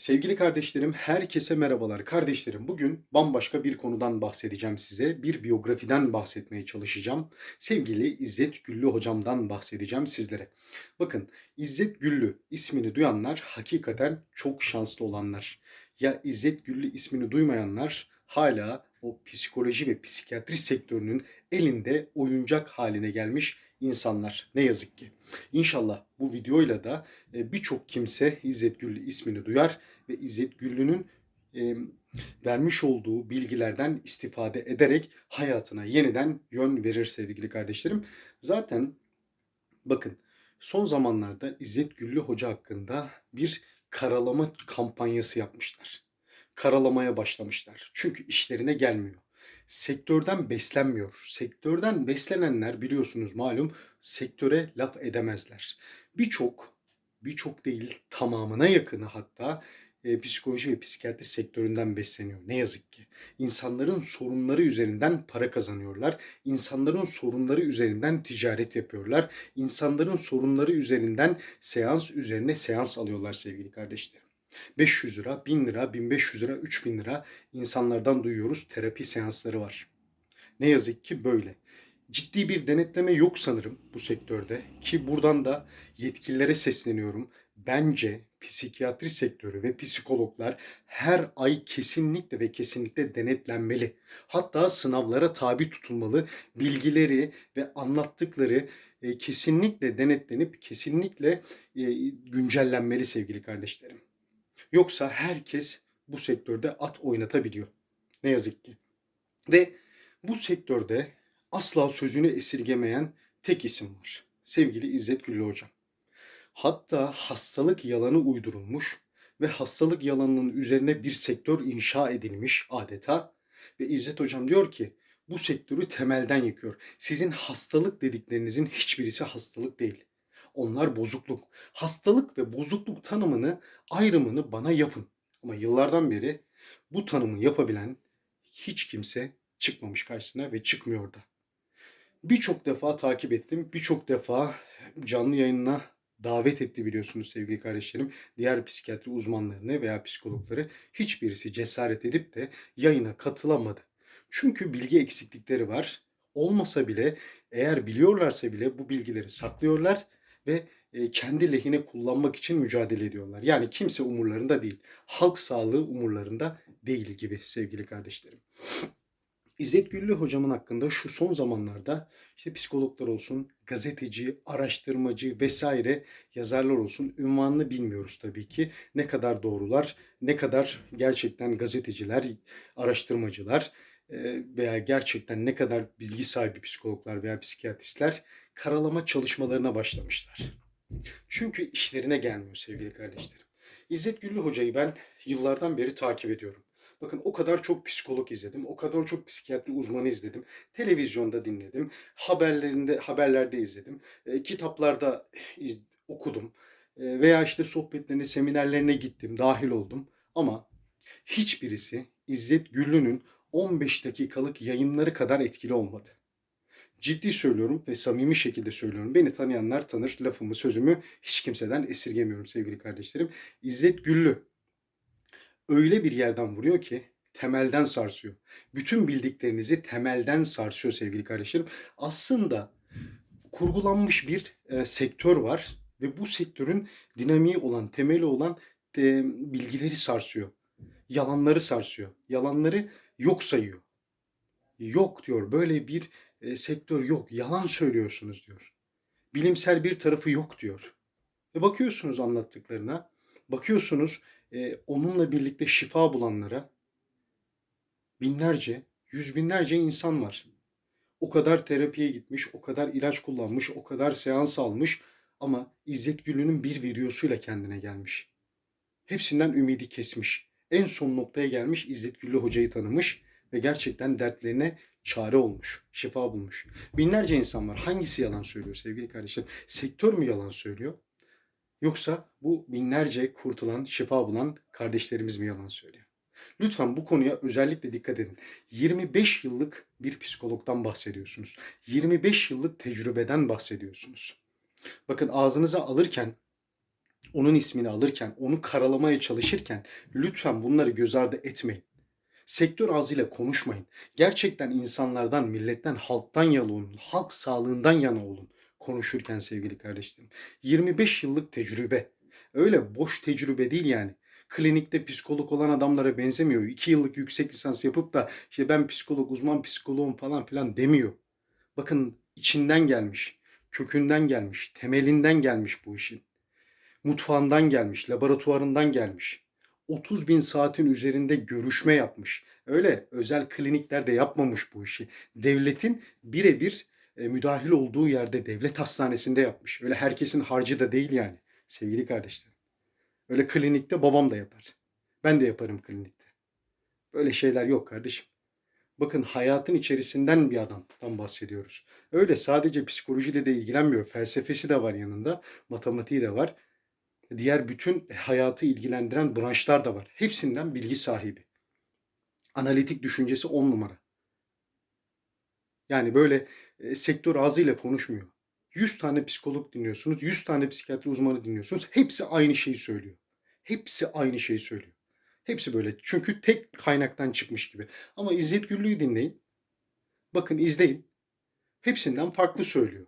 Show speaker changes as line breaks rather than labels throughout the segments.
Sevgili kardeşlerim, herkese merhabalar. Kardeşlerim, bugün bambaşka bir konudan bahsedeceğim size. Bir biyografiden bahsetmeye çalışacağım. Sevgili İzzet Güllü hocamdan bahsedeceğim sizlere. Bakın, İzzet Güllü ismini duyanlar hakikaten çok şanslı olanlar. Ya İzzet Güllü ismini duymayanlar hala o psikoloji ve psikiyatri sektörünün elinde oyuncak haline gelmiş insanlar. Ne yazık ki. İnşallah bu videoyla da e, birçok kimse İzzet Güllü ismini duyar ve İzzet Güllü'nün e, vermiş olduğu bilgilerden istifade ederek hayatına yeniden yön verir sevgili kardeşlerim. Zaten bakın son zamanlarda İzzet Güllü Hoca hakkında bir karalama kampanyası yapmışlar. Karalamaya başlamışlar. Çünkü işlerine gelmiyor. Sektörden beslenmiyor. Sektörden beslenenler biliyorsunuz malum sektöre laf edemezler. Birçok, birçok değil tamamına yakını hatta e, psikoloji ve psikiyatri sektöründen besleniyor. Ne yazık ki. İnsanların sorunları üzerinden para kazanıyorlar. İnsanların sorunları üzerinden ticaret yapıyorlar. İnsanların sorunları üzerinden seans üzerine seans alıyorlar sevgili kardeşlerim. 500 lira, 1000 lira, 1500 lira, 3000 lira insanlardan duyuyoruz terapi seansları var. Ne yazık ki böyle. Ciddi bir denetleme yok sanırım bu sektörde ki buradan da yetkililere sesleniyorum. Bence psikiyatri sektörü ve psikologlar her ay kesinlikle ve kesinlikle denetlenmeli. Hatta sınavlara tabi tutulmalı. Bilgileri ve anlattıkları e, kesinlikle denetlenip kesinlikle e, güncellenmeli sevgili kardeşlerim. Yoksa herkes bu sektörde at oynatabiliyor. Ne yazık ki. Ve bu sektörde asla sözünü esirgemeyen tek isim var. Sevgili İzzet Güllü Hocam. Hatta hastalık yalanı uydurulmuş ve hastalık yalanının üzerine bir sektör inşa edilmiş adeta. Ve İzzet Hocam diyor ki bu sektörü temelden yıkıyor. Sizin hastalık dediklerinizin hiçbirisi hastalık değil. Onlar bozukluk. Hastalık ve bozukluk tanımını, ayrımını bana yapın. Ama yıllardan beri bu tanımı yapabilen hiç kimse çıkmamış karşısına ve çıkmıyor da. Birçok defa takip ettim. Birçok defa canlı yayınına davet etti biliyorsunuz sevgili kardeşlerim. Diğer psikiyatri uzmanlarını veya psikologları hiçbirisi cesaret edip de yayına katılamadı. Çünkü bilgi eksiklikleri var. Olmasa bile eğer biliyorlarsa bile bu bilgileri saklıyorlar ve e, kendi lehine kullanmak için mücadele ediyorlar. Yani kimse umurlarında değil. Halk sağlığı umurlarında değil gibi sevgili kardeşlerim. İzzet Güllü hocamın hakkında şu son zamanlarda işte psikologlar olsun, gazeteci, araştırmacı vesaire yazarlar olsun ünvanını bilmiyoruz tabii ki. Ne kadar doğrular, ne kadar gerçekten gazeteciler, araştırmacılar e, veya gerçekten ne kadar bilgi sahibi psikologlar veya psikiyatristler karalama çalışmalarına başlamışlar. Çünkü işlerine gelmiyor sevgili kardeşlerim. İzzet Güllü hocayı ben yıllardan beri takip ediyorum. Bakın o kadar çok psikolog izledim, o kadar çok psikiyatri uzmanı izledim, televizyonda dinledim, haberlerinde haberlerde izledim, e, kitaplarda iz, okudum e, veya işte sohbetlerine, seminerlerine gittim, dahil oldum. Ama hiçbirisi İzzet Güllü'nün 15 dakikalık yayınları kadar etkili olmadı. Ciddi söylüyorum ve samimi şekilde söylüyorum. Beni tanıyanlar tanır lafımı, sözümü hiç kimseden esirgemiyorum sevgili kardeşlerim. İzzet Güllü öyle bir yerden vuruyor ki temelden sarsıyor. Bütün bildiklerinizi temelden sarsıyor sevgili kardeşlerim. Aslında kurgulanmış bir e, sektör var ve bu sektörün dinamiği olan, temeli olan e, bilgileri sarsıyor. Yalanları sarsıyor. Yalanları yok sayıyor. Yok diyor. Böyle bir e, sektör yok. Yalan söylüyorsunuz diyor. Bilimsel bir tarafı yok diyor. Ve bakıyorsunuz anlattıklarına. Bakıyorsunuz e, onunla birlikte şifa bulanlara binlerce, yüz binlerce insan var. O kadar terapiye gitmiş, o kadar ilaç kullanmış, o kadar seans almış ama İzzet Gül'ünün bir videosuyla kendine gelmiş. Hepsinden ümidi kesmiş. En son noktaya gelmiş İzzet Güllü Hoca'yı tanımış ve gerçekten dertlerine çare olmuş, şifa bulmuş. Binlerce insan var. Hangisi yalan söylüyor sevgili kardeşlerim? Sektör mü yalan söylüyor? Yoksa bu binlerce kurtulan, şifa bulan kardeşlerimiz mi yalan söylüyor? Lütfen bu konuya özellikle dikkat edin. 25 yıllık bir psikologdan bahsediyorsunuz. 25 yıllık tecrübeden bahsediyorsunuz. Bakın ağzınıza alırken onun ismini alırken, onu karalamaya çalışırken lütfen bunları göz ardı etmeyin. Sektör ağzıyla konuşmayın. Gerçekten insanlardan, milletten, halktan yana olun. Halk sağlığından yana olun konuşurken sevgili kardeşlerim. 25 yıllık tecrübe. Öyle boş tecrübe değil yani. Klinikte psikolog olan adamlara benzemiyor. 2 yıllık yüksek lisans yapıp da işte ben psikolog, uzman psikoloğum falan filan demiyor. Bakın içinden gelmiş, kökünden gelmiş, temelinden gelmiş bu işin. Mutfağından gelmiş, laboratuvarından gelmiş. 30 bin saatin üzerinde görüşme yapmış. Öyle özel kliniklerde yapmamış bu işi. Devletin birebir e, müdahil olduğu yerde devlet hastanesinde yapmış. Öyle herkesin harcı da değil yani sevgili kardeşlerim. Öyle klinikte babam da yapar. Ben de yaparım klinikte. Böyle şeyler yok kardeşim. Bakın hayatın içerisinden bir adamdan bahsediyoruz. Öyle sadece psikolojiyle de ilgilenmiyor. Felsefesi de var yanında. Matematiği de var. Diğer bütün hayatı ilgilendiren branşlar da var. Hepsinden bilgi sahibi. Analitik düşüncesi on numara. Yani böyle e, sektör ağzıyla konuşmuyor. 100 tane psikolog dinliyorsunuz, 100 tane psikiyatri uzmanı dinliyorsunuz. Hepsi aynı şeyi söylüyor. Hepsi aynı şeyi söylüyor. Hepsi böyle. Çünkü tek kaynaktan çıkmış gibi. Ama İzzet Güllü'yü dinleyin. Bakın izleyin. Hepsinden farklı söylüyor.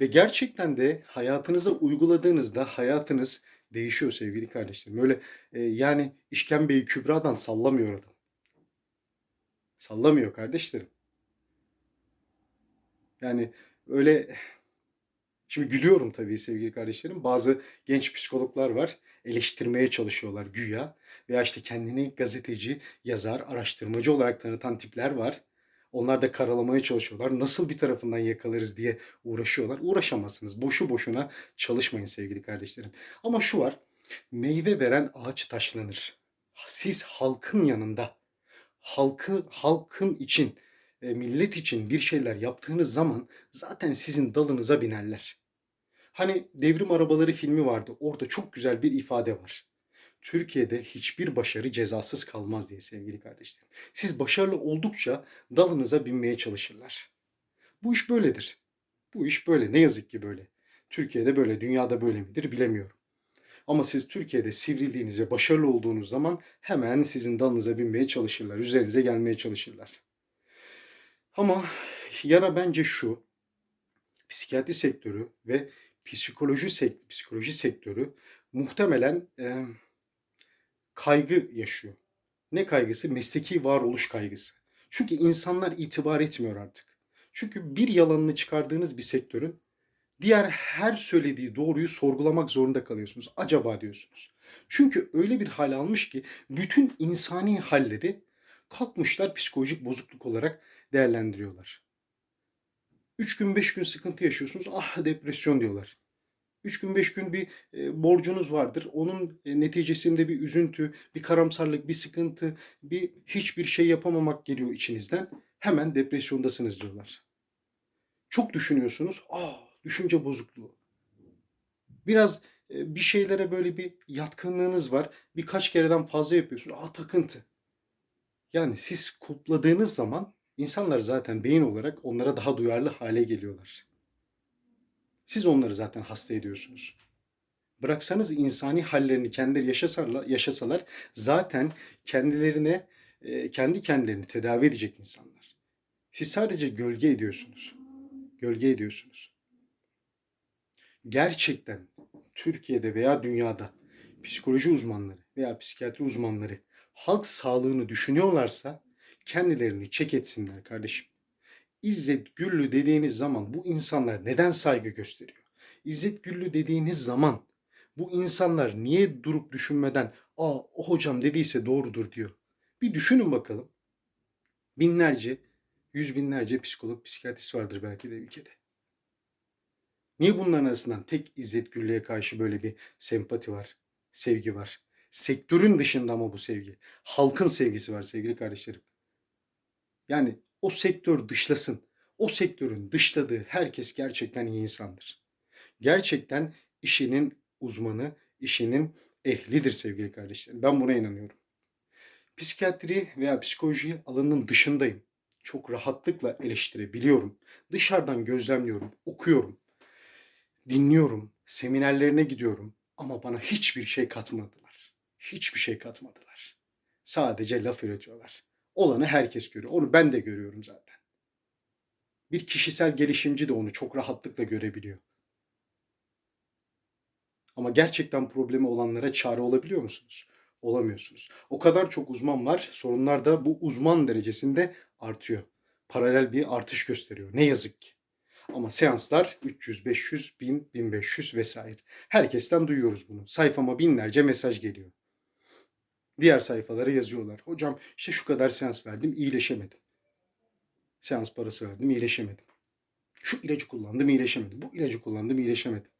Ve gerçekten de hayatınıza uyguladığınızda hayatınız değişiyor sevgili kardeşlerim. Öyle e, yani işkembeyi kübradan sallamıyor adam. Sallamıyor kardeşlerim. Yani öyle Şimdi gülüyorum tabii sevgili kardeşlerim. Bazı genç psikologlar var. Eleştirmeye çalışıyorlar güya. Veya işte kendini gazeteci, yazar, araştırmacı olarak tanıtan tipler var. Onlar da karalamaya çalışıyorlar. Nasıl bir tarafından yakalarız diye uğraşıyorlar. Uğraşamazsınız. Boşu boşuna çalışmayın sevgili kardeşlerim. Ama şu var. Meyve veren ağaç taşlanır. Siz halkın yanında, halkı halkın için, e, millet için bir şeyler yaptığınız zaman zaten sizin dalınıza binerler. Hani Devrim Arabaları filmi vardı. Orada çok güzel bir ifade var. Türkiye'de hiçbir başarı cezasız kalmaz diye sevgili kardeşlerim. Siz başarılı oldukça dalınıza binmeye çalışırlar. Bu iş böyledir. Bu iş böyle. Ne yazık ki böyle. Türkiye'de böyle, dünyada böyle midir bilemiyorum. Ama siz Türkiye'de sivrildiğiniz ve başarılı olduğunuz zaman hemen sizin dalınıza binmeye çalışırlar. Üzerinize gelmeye çalışırlar. Ama yara bence şu. Psikiyatri sektörü ve psikoloji sekt psikoloji sektörü muhtemelen e, kaygı yaşıyor. Ne kaygısı? Mesleki varoluş kaygısı. Çünkü insanlar itibar etmiyor artık. Çünkü bir yalanını çıkardığınız bir sektörün diğer her söylediği doğruyu sorgulamak zorunda kalıyorsunuz. Acaba diyorsunuz. Çünkü öyle bir hal almış ki bütün insani halleri kalkmışlar psikolojik bozukluk olarak değerlendiriyorlar. 3 gün 5 gün sıkıntı yaşıyorsunuz. Ah depresyon diyorlar. 3 gün 5 gün bir e, borcunuz vardır. Onun e, neticesinde bir üzüntü, bir karamsarlık, bir sıkıntı, bir hiçbir şey yapamamak geliyor içinizden. Hemen depresyondasınız diyorlar. Çok düşünüyorsunuz. Ah düşünce bozukluğu. Biraz e, bir şeylere böyle bir yatkınlığınız var. Birkaç kereden fazla yapıyorsunuz. Ah takıntı. Yani siz kupladığınız zaman insanlar zaten beyin olarak onlara daha duyarlı hale geliyorlar. Siz onları zaten hasta ediyorsunuz. Bıraksanız insani hallerini kendileri yaşasalar, yaşasalar zaten kendilerine e, kendi kendilerini tedavi edecek insanlar. Siz sadece gölge ediyorsunuz. Gölge ediyorsunuz. Gerçekten Türkiye'de veya dünyada psikoloji uzmanları veya psikiyatri uzmanları halk sağlığını düşünüyorlarsa kendilerini çek etsinler kardeşim. İzzet Güllü dediğiniz zaman bu insanlar neden saygı gösteriyor? İzzet Güllü dediğiniz zaman bu insanlar niye durup düşünmeden aa o hocam dediyse doğrudur diyor. Bir düşünün bakalım. Binlerce, yüz binlerce psikolog, psikiyatrist vardır belki de ülkede. Niye bunların arasından tek İzzet Güllü'ye karşı böyle bir sempati var, sevgi var? Sektörün dışında ama bu sevgi. Halkın sevgisi var sevgili kardeşlerim. Yani o sektör dışlasın. O sektörün dışladığı herkes gerçekten iyi insandır. Gerçekten işinin uzmanı, işinin ehlidir sevgili kardeşlerim. Ben buna inanıyorum. Psikiyatri veya psikoloji alanının dışındayım. Çok rahatlıkla eleştirebiliyorum. Dışarıdan gözlemliyorum, okuyorum, dinliyorum, seminerlerine gidiyorum. Ama bana hiçbir şey katmadılar. Hiçbir şey katmadılar. Sadece laf üretiyorlar. Olanı herkes görüyor. Onu ben de görüyorum zaten. Bir kişisel gelişimci de onu çok rahatlıkla görebiliyor. Ama gerçekten problemi olanlara çare olabiliyor musunuz? Olamıyorsunuz. O kadar çok uzman var, sorunlar da bu uzman derecesinde artıyor. Paralel bir artış gösteriyor. Ne yazık ki. Ama seanslar 300, 500, 1000, 1500 vesaire. Herkesten duyuyoruz bunu. Sayfama binlerce mesaj geliyor. Diğer sayfalara yazıyorlar. Hocam işte şu kadar seans verdim, iyileşemedim. Seans parası verdim, iyileşemedim. Şu ilacı kullandım, iyileşemedim. Bu ilacı kullandım, iyileşemedim.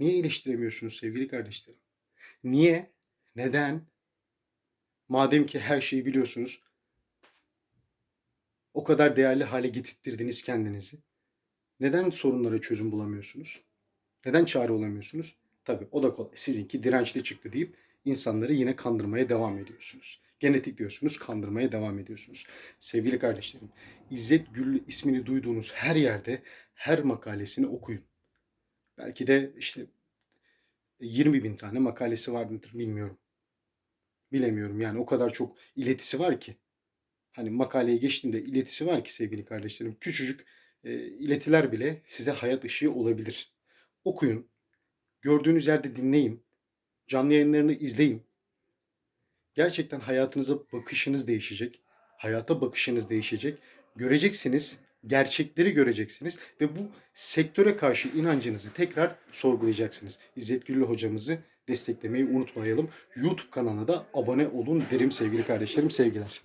Niye iyileştiremiyorsunuz sevgili kardeşlerim? Niye? Neden? Madem ki her şeyi biliyorsunuz, o kadar değerli hale getirttirdiniz kendinizi. Neden sorunlara çözüm bulamıyorsunuz? Neden çare olamıyorsunuz? Tabii o da kolay. Sizinki dirençli çıktı deyip insanları yine kandırmaya devam ediyorsunuz. Genetik diyorsunuz, kandırmaya devam ediyorsunuz. Sevgili kardeşlerim, İzzet Güllü ismini duyduğunuz her yerde her makalesini okuyun. Belki de işte 20 bin tane makalesi vardır bilmiyorum. Bilemiyorum yani o kadar çok iletisi var ki. Hani makaleye geçtiğinde iletisi var ki sevgili kardeşlerim. Küçücük e, iletiler bile size hayat ışığı olabilir. Okuyun. Gördüğünüz yerde dinleyin. Canlı yayınlarını izleyin. Gerçekten hayatınıza bakışınız değişecek. Hayata bakışınız değişecek. Göreceksiniz, gerçekleri göreceksiniz ve bu sektöre karşı inancınızı tekrar sorgulayacaksınız. İzzet Güllü hocamızı desteklemeyi unutmayalım. YouTube kanalına da abone olun derim sevgili kardeşlerim, sevgiler.